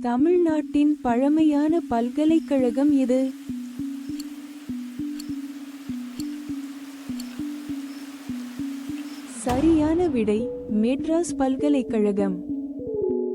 தமிழ்நாட்டின் பழமையான பல்கலைக்கழகம் இது சரியான விடை மெட்ராஸ் பல்கலைக்கழகம்.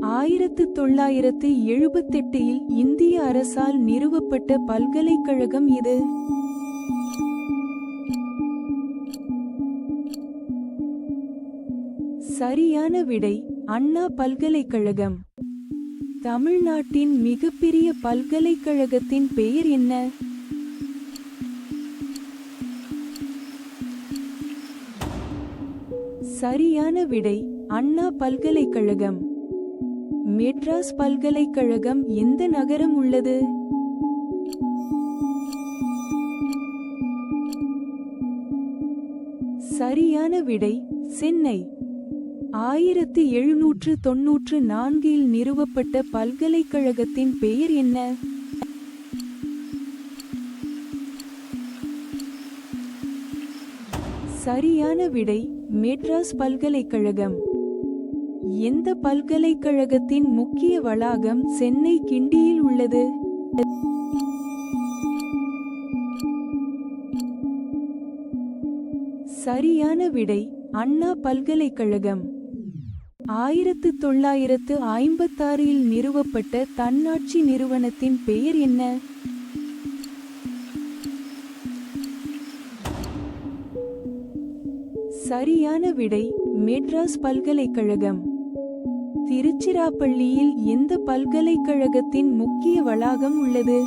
ஆயிரத்து தொள்ளாயிரத்து எழுபத்தெட்டில் இந்திய அரசால் நிறுவப்பட்ட பல்கலைக்கழகம் இது? சரியான விடை அண்ணா பல்கலைக்கழகம். தமிழ்நாட்டின் மிகப்பெரிய பல்கலைக்கழகத்தின் பெயர் என்ன? சரியான விடை அண்ணா பல்கலைக்கழகம். மெட்ராஸ் பல்கலைக்கழகம் எந்த நகரம் உள்ளது? சரியான விடை சென்னை. ஆயிரத்து எழுநூற்று தொன்னூற்று நான்கில் நிறுவப்பட்ட பல்கலைக்கழகத்தின் பெயர் என்ன? சரியான விடை மெட்ராஸ் பல்கலைக்கழகம். எந்த பல்கலைக்கழகத்தின் முக்கிய வளாகம் சென்னை கிண்டியில் உள்ளது? சரியான விடை அண்ணா பல்கலைக்கழகம். ஆயிரத்து தொள்ளாயிரத்து ஐம்பத்தாறில் நிறுவப்பட்ட தன்னாட்சி நிறுவனத்தின் பெயர் என்ன? சரியான விடை மெட்ராஸ் பல்கலைக்கழகம். திருச்சிராப்பள்ளியில் எந்த பல்கலைக்கழகத்தின் முக்கிய வளாகம் உள்ளது?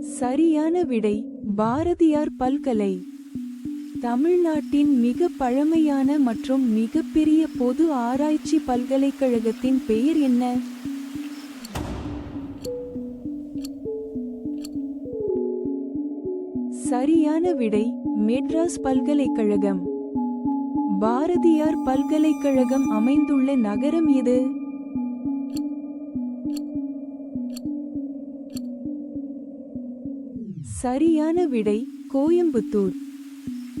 சரியான விடை பாரதியார் பல்கலை. தமிழ்நாட்டின் மிக பழமையான மற்றும் மிகப்பெரிய பொது ஆராய்ச்சி பல்கலைக்கழகத்தின் பெயர் என்ன? சரியான விடை மெட்ராஸ் பல்கலைக்கழகம். பாரதியார் பல்கலைக்கழகம் அமைந்துள்ள நகரம் எது? சரியான விடை கோயம்புத்தூர்.